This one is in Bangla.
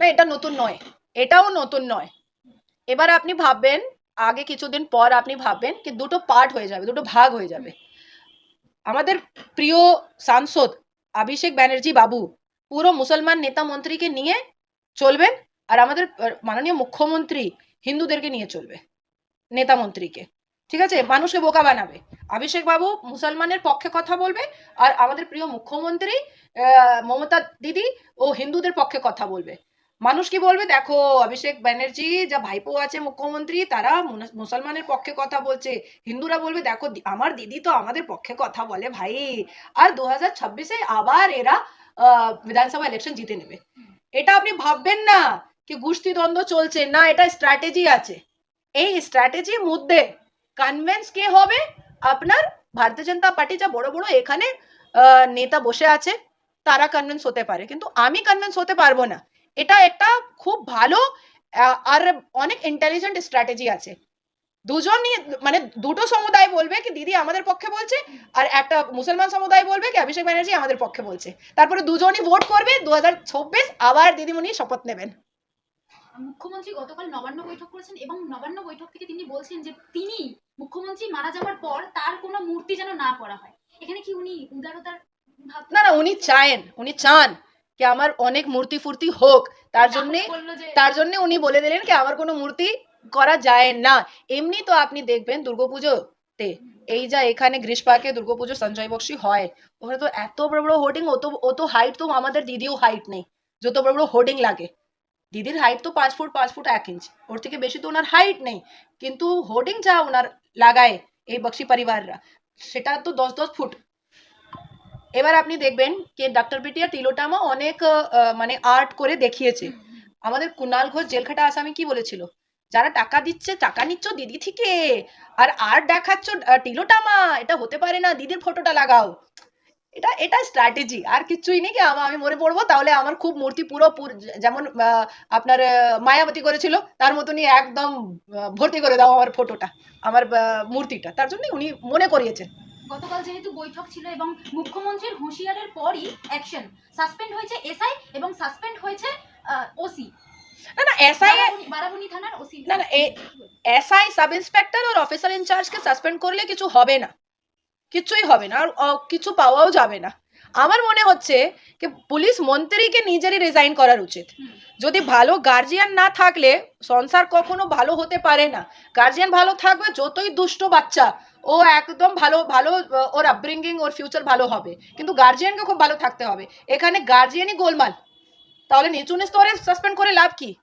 না, এটা নতুন নয়। এটাও নতুন নয়। এবার আপনি ভাববেন, আগে কিছুদিন পর আপনি ভাববেন কি দুটো পার্ট হয়ে যাবে, দুটো ভাগ হয়ে যাবে। আমাদের প্রিয় সাংসদ অভিষেক ব্যানার্জি বাবু পুরো মুসলমান নেতা মন্ত্রীকে নিয়ে চলবেন আর আমাদের মাননীয় মুখ্যমন্ত্রী হিন্দুদেরকে নিয়ে চলবে, নেতা মন্ত্রীকে। ঠিক আছে? মানুষকে বোকা বানাবে। অভিষেক বাবু মুসলমানের পক্ষে কথা বলবে আর আমাদের প্রিয় মুখ্যমন্ত্রী মমতা দিদি ও হিন্দুদের পক্ষে কথা বলবে। মানুষ কি বলবে? দেখো, অভিষেক ব্যানার্জি, যা ভাইপো আছে মুখ্যমন্ত্রী, তারা মুসলমানের পক্ষে কথা বলছে। হিন্দুরা বলবে, দেখো আমার দিদি তো আমাদের পক্ষে কথা বলে ভাই। আর দু হাজার ছাব্বিশে আবার এরা বিধানসভা ইলেকশন জিতে নেবে। এটা আপনি ভাববেন না কি গোষ্ঠী দ্বন্দ্ব চলছে। না, এটা স্ট্র্যাটেজি আছে। এই স্ট্র্যাটেজির মধ্যে কনভেন্স কে হবে? আপনার ভারতীয় জনতা পার্টি যা বড় বড় এখানে নেতা বসে আছে, তারা কনভিন্স হতে পারে। কিন্তু আমি কনভিন্স হতে পারব না। এটা একটা খুব ভালো আর অনেক ইন্টেলিজেন্ট স্ট্র্যাটেজি আছে। দুজনই মানে দুটো সমুদায় বলবে কি দিদি আমাদের পক্ষে বলছে আর একটা মুসলমান সমুদায় বলবে কি অভিষেক ব্যানার্জি আমাদের পক্ষে বলছে। তারপরে দুজনই ভোট করবে দু আবার দিদিমণি শপথ নেবেন। মুখ্যমন্ত্রী গতকাল নবান্ন বৈঠক করেছেন এবং নবান্ন বৈঠক থেকে তিনি বলছেন যে তিনি মুখ্যমন্ত্রী মারা যাওয়ার পর তার কোনো মূর্তি যেন না করা হয়। এখানে কি উনি উদারতার না না উনি চায়েন উনি চান। কি আমার অনেক মূর্তি ফুর্তি হোক তার জন্য তার জন্য উনি বলে দিলেন কি আমার কোনো মূর্তি করা যায় না। এমনি তো আপনি দেখবেন দুর্গাপুজোতে এই যা এখানে গ্রীষ পার্কে দুর্গাপুজো সঞ্জয় বক্সি হয় ওখানে তো এত বড় বড় হোর্ডিং অত অত হাইট তো আমাদের দিদিও হাইট নেই যত বড় বড় হোর্ডিং লাগে। দিদির হাইট তো পাঁচ ফুট পাঁচ ফুট এক ইঞ্চ ওর থেকে বেশি তো ওনার হাইট নেই। কিন্তু হোর্ডিং যা ওনার লাগায় এই বক্সি পরিবাররা সেটা তো দশ দশ ফুট এবার আপনি দেখবেন যে ডক্টর বিটিয়া তিলোটামা অনেক মানে আর্ট করে দেখিয়েছে। আমাদের কুনাল ঘোষ জেলখাটা আসামি কি বলেছিল? যারা টাকা দিচ্ছে টাকা নিচ্ছ দিদি থেকে। আর আর্ট দেখাচ্ছ টিলোটামা এটা হতে পারে না দিদির ফটোটা লাগাও। এটা এটা স্ট্র্যাটেজি আর কিছুই নেই কি আমি মনে পড়ব তাহলে আমার খুব মূর্তি পুরো যেমন আহ, আপনার মায়াবতী করেছিল তার মতনই একদম ভর্তি করে দাও আমার ফটোটা আমার মূর্তিটা। তার জন্য উনি মনে করিয়েছেন। গতকাল যেহেতু বৈঠক ছিল এবং মুখ্যমন্ত্রীর হুঁশিয়ারের পরই অ্যাকশন সাসপেন্ড হয়েছে এসআই এবং সাসপেন্ড হয়েছে ওসি না না এসআই বারাবণী থানার ওসি না, না, এ- এসআই সাব ইন্সপেক্টর আর অফিসার ইনচার্জকে সাসপেন্ড করলে কিছু হবে না। কিছুই হবে না আর কিছু পাওয়াও যাবে না। আমার মনে হচ্ছে যে পুলিশ মন্ত্রীকে নিজেরই রিজাইন করার উচিত। যদি ভালো গার্জিয়ান না থাকলে সংসার কখনো ভালো হতে পারে না। গার্জিয়ান ভালো থাকবে যতই দুষ্ট বাচ্চা ও একদম ভালো ভালো ওর আপব্রিঙ্গিং ওর ফিউচার ভালো হবে। কিন্তু গার্জিয়ানকে খুব ভালো থাকতে হবে। এখানে গার্জিয়ানই গোলমাল। তাহলে নিচু স্তরে সাসপেন্ড করে লাভ কি?